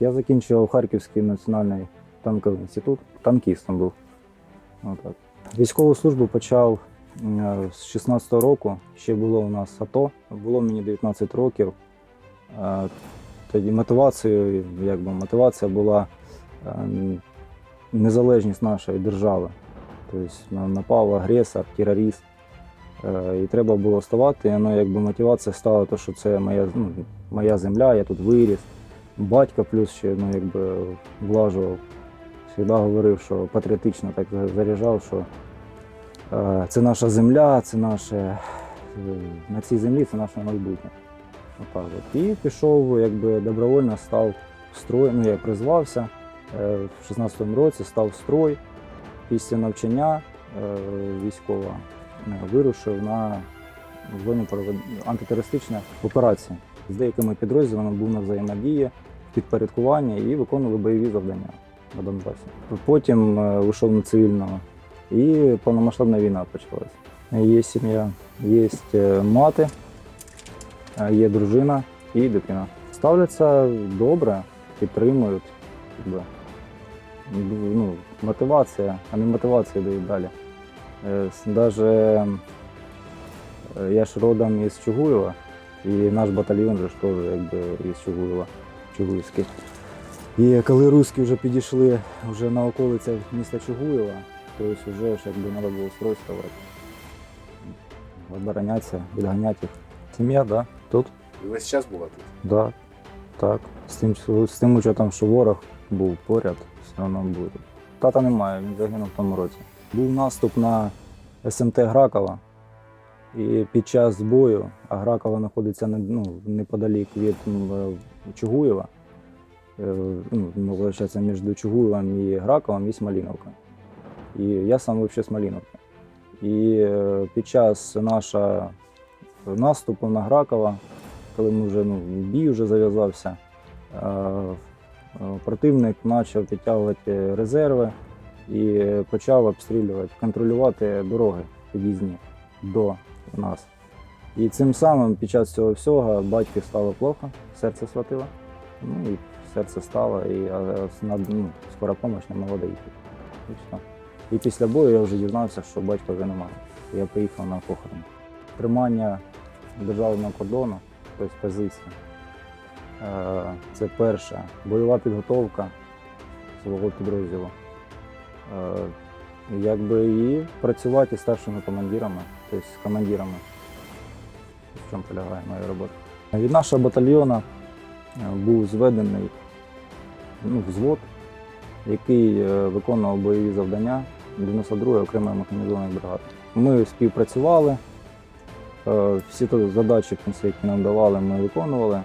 Я закінчував Харківський національний танковий інститут, танкістом був. Отак. Військову службу почав е, з 16-го року. Ще було у нас АТО. Було мені 19 років. Е, Тоді мотивацією, якби мотивація була е, незалежність нашої держави. Тобто напав агресор, терорист. І треба було вставати. І воно якби мотивація стала, то, що це моя, ну, моя земля, я тут виріс. Батько плюс ще ну, якби влажував. Завжди говорив, що патріотично так заряджав, що е, це наша земля, це наше е, на цій землі це наше майбутнє. Отак от. І пішов, якби добровольно став в строй. Ну, я призвався е, в 16-му році, став строй. Після навчання е, військова е, вирушив на зону антитерористичної операції. З деякими підрозділами був на взаємодії, підпорядкування і виконували бойові завдання на Донбасі. Потім е, вийшов на цивільного і повномасштабна війна почалася. Є сім'я, є е, мати, е, є дружина і дитина. Ставляться добре, підтримують. Ну, мотивація, а не мотивацію дають далі. Е, я ж родом із Чугуєва, і наш батальйон же ж теж якби із Чугуєва, Чугуївський. І коли руські вже підійшли вже на околицях міста Чугуєва, то ось вже ж якби треба було строй ставати. Оборонятися, відганяти їх. Сім'я, да, тут, І весь час була тут. да, так. З тим, що- з тим учетом, що ворог був поряд, все одно буде. Тата немає, він загинув в тому році. Був наступ на СМТ Гракова. І під час бою, а Гракова знаходиться ну, неподалік від е, Чугуєва, е, ну, виходить, між Чугуєвом і Граковом є Маліновка. І я сам взагалі з І е, під час нашого наступу на Гракова, коли ми вже ну, бій вже зав'язався, противник почав підтягувати резерви і почав обстрілювати, контролювати дороги під'їзні до нас. І цим самим під час цього всього батьки стало плохо, серце схватило. Ну і серце стало, і на- ну, скора допомога не могла доїхати. І все. І після бою я вже дізнався, що батька вже немає. Я приїхав на похорон. Тримання державного кордону, тобто позиція. Е, Це перше. Бойова підготовка свого підрозділу. Якби і працювати із старшими командирами, тобто з командирами. В чому полягає моя робота. Від нашого батальйону е, був зведений ну, взвод, який е, виконував бойові завдання 92-ї окремої механізованої бригади. Ми співпрацювали, е, всі ті задачі, які нам давали, ми виконували.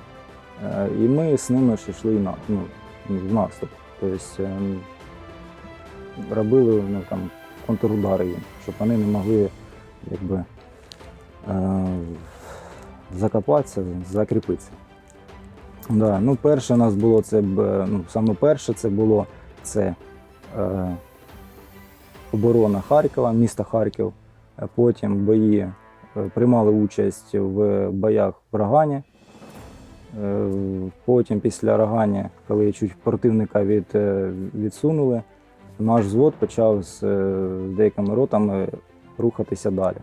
І ми з ними ж йшли на, ну, в наступ. Тобто ем, робили ну, там, контрудари їм, щоб вони не могли якби, е, закопатися, закріпитися. Да, ну, перше у нас було це ну, саме перше це було це е, оборона Харкова, міста Харків. Е, Потім бої е, приймали участь в боях в Рогані. Е, Потім після Рогані, коли чуть противника від, е, відсунули, наш взвод почав з, е, деякими ротами рухатися далі.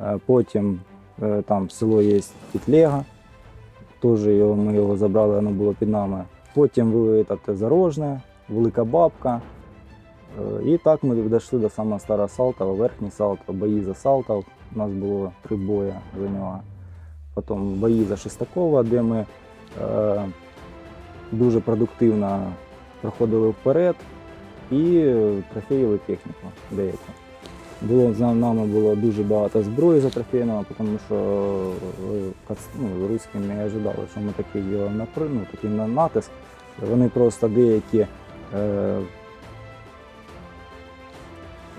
Е, Потім е, там село є Пітлега, теж його, ми його забрали, воно було під нами. Потім були Зарожне, Велика Бабка. І так ми дійшли до самого старого Салтова, верхній Салтов, бої за Салтов. У нас було три бої за нього. Потім бої за Шестакова, де ми е, дуже продуктивно проходили вперед і трофеїли техніку деяку. Було за нами було дуже багато зброї затрофейного, тому що е, ну, руські не ожидали, що ми такий напри- ну, такий на- натиск. Вони просто деякі е,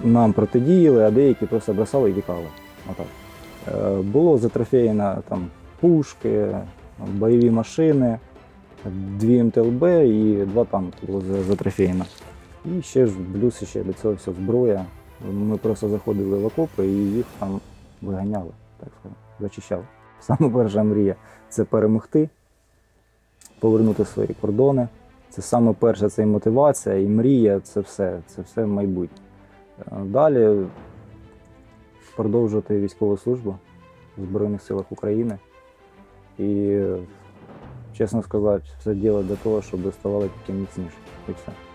нам протидіяли, а деякі просто бросали і тікали. Отак. Е, було затрофеєно там пушки, бойові машини, дві МТЛБ і два танки було за- затрофеєно. І ще ж плюс ще до цього все зброя. Ми просто заходили в окопи і їх там виганяли, так сказати, зачищали. Саме перша мрія це перемогти, повернути свої кордони. Це саме перше, це і мотивація, і мрія, це все, це все майбутнє. Е, Далі продовжувати військову службу в Збройних силах України. І, чесно сказати, все діло для того, щоб ставали тільки міцніше. І все.